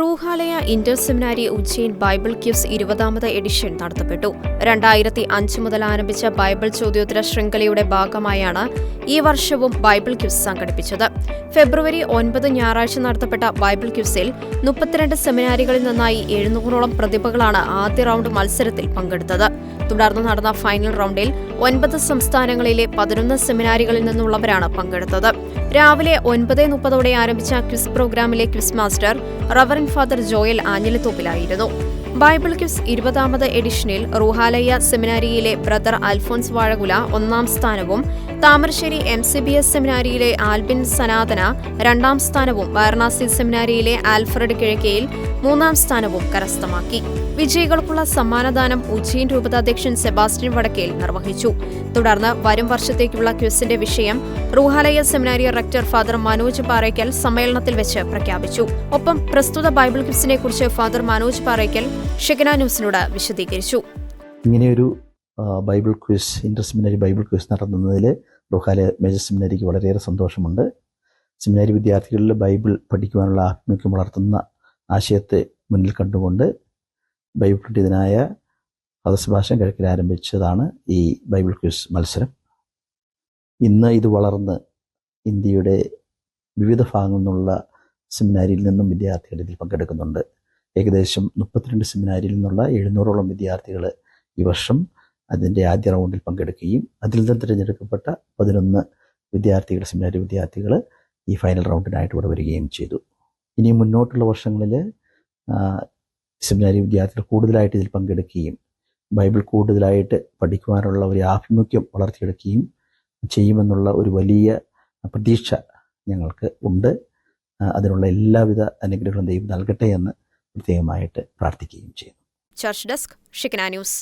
Ruhalaya inter seminary Ujjain bible quiz ഇരുപതാമത് edition നടത്തപ്പെട്ടു. രണ്ടായിരത്തി അഞ്ച് മുതൽ ആരംഭിച്ച ബൈബിൾ ചോദ്യോത്തര ശൃംഖലയുടെ ഭാഗമായാണ് ഈ വർഷവും ബൈബിൾ ക്യൂസ് സംഘടിപ്പിച്ചത്. ഫെബ്രുവരി ഒൻപത് ഞായറാഴ്ച നടത്തപ്പെട്ട ബൈബിൾ ക്യൂസിൽ മുപ്പത്തിരണ്ട് സെമിനാരികളിൽ നിന്നായി എഴുന്നൂറോളം പ്രതിഭകളാണ് ആദ്യ റൗണ്ട് മത്സരത്തിൽ പങ്കെടുത്തത്. തുടർന്ന് നടന്ന ഫൈനൽ റൗണ്ടിൽ ഒൻപത് സംസ്ഥാനങ്ങളിലെ പതിനൊന്ന് സെമിനാരികളിൽ നിന്നുള്ളവരാണ് പങ്കെടുത്തത്. രാവിലെ ഒൻപത് മുപ്പതോടെ ആരംഭിച്ച ക്വിസ് പ്രോഗ്രാമിലെ quiz master reverend father Joel ആഞ്ഞിലിത്തോപ്പിലായിരുന്നു. Bible quiz ഇരുപതാമത് എഡിഷനിൽ റുഹാലയ്യ സെമിനാരിയിലെ ബ്രദർ അൽഫോൻസ് വാഴകുല ഒന്നാം സ്ഥാനവും Thamarassery M C B S സെമിനാരിയിലെ Albin സനാതന രണ്ടാം സ്ഥാനവും വാരണാസി സെമിനാരിയിലെ ആൽഫ്രഡ് കിഴക്കയിൽ മൂന്നാം സ്ഥാനവും കരസ്ഥമാക്കി. വിജയികൾക്കുള്ള സമ്മാനദാനം ഉജ്ജയിൻ രൂപതാധ്യക്ഷൻ സെബാസ്റ്റ്യൻ വടക്കേൽ നിർവഹിച്ചു. തുടർന്ന് വരും വർഷത്തേക്കുള്ള ക്യൂസിന്റെ വിഷയം Ruhalaya seminary rector father Manoj Parackal സമ്മേളനത്തിൽ വെച്ച് പ്രഖ്യാപിച്ചു. ഒപ്പം പ്രസ്തുത ബൈബിൾ ക്യൂസിനെക്കുറിച്ച് കുറിച്ച് ഫാദർ മനോജ് പാറയ്ക്കൽ ഷെഗന ന്യൂസിനോട് വിശദീകരിച്ചു. ഇങ്ങനെയൊരു bible quiz inter seminary bible quiz നടത്തുന്നതിൽ റുഹാല മേജർ സെമിനാരിക്ക് വളരെയേറെ സന്തോഷമുണ്ട്. സെമിനാരി വിദ്യാർത്ഥികളിൽ ബൈബിൾ പഠിക്കുവാനുള്ള ആത്മീയം വളർത്തുന്ന ആശയത്തെ മുന്നിൽ കണ്ടുകൊണ്ട് ബൈബിൾ പണ്ഡിതനായ പദസഭാഷം കിഴക്കിൽ ആരംഭിച്ചതാണ് ഈ ബൈബിൾ ക്വിസ് മത്സരം. ഇന്ന് ഇത് വളർന്ന് ഇന്ത്യയുടെ വിവിധ ഭാഗങ്ങളിൽ നിന്നുള്ള സെമിനാരിയിൽ നിന്നും വിദ്യാർത്ഥികൾ ഇതിൽ പങ്കെടുക്കുന്നുണ്ട്. ഏകദേശം മുപ്പത്തിരണ്ട് സെമിനാരിയിൽ നിന്നുള്ള എഴുന്നൂറോളം വിദ്യാർത്ഥികൾ ഈ വർഷം അതിന്റെ ആദ്യ റൗണ്ടിൽ പങ്കെടുക്കുകയും അതിൽ നിന്ന് തിരഞ്ഞെടുക്കപ്പെട്ട പതിനൊന്ന് വിദ്യാർത്ഥികൾ സെമിനാരി വിദ്യാർത്ഥികൾ ഈ ഫൈനൽ റൗണ്ടിനായിട്ട് ഇവിടെ വരികയും ചെയ്തു. ഇനി മുന്നോട്ടുള്ള വർഷങ്ങളിൽ സെമിനാരി വിദ്യാർത്ഥികൾ കൂടുതലായിട്ട് ഇതിൽ പങ്കെടുക്കുകയും ബൈബിൾ കൂടുതലായിട്ട് പഠിക്കുവാനുള്ള ഒരു ആഭിമുഖ്യം വളർത്തിയെടുക്കുകയും ചെയ്യുമെന്നുള്ള ഒരു വലിയ പ്രതീക്ഷ ഞങ്ങൾക്ക് ഉണ്ട്. അതിനുള്ള എല്ലാവിധ അനുഗ്രഹങ്ങളും ദൈവം നൽകട്ടെ എന്ന് പ്രത്യേകമായിട്ട് പ്രാർത്ഥിക്കുകയും ചെയ്യുന്നു. Church desk ഷിക്കന news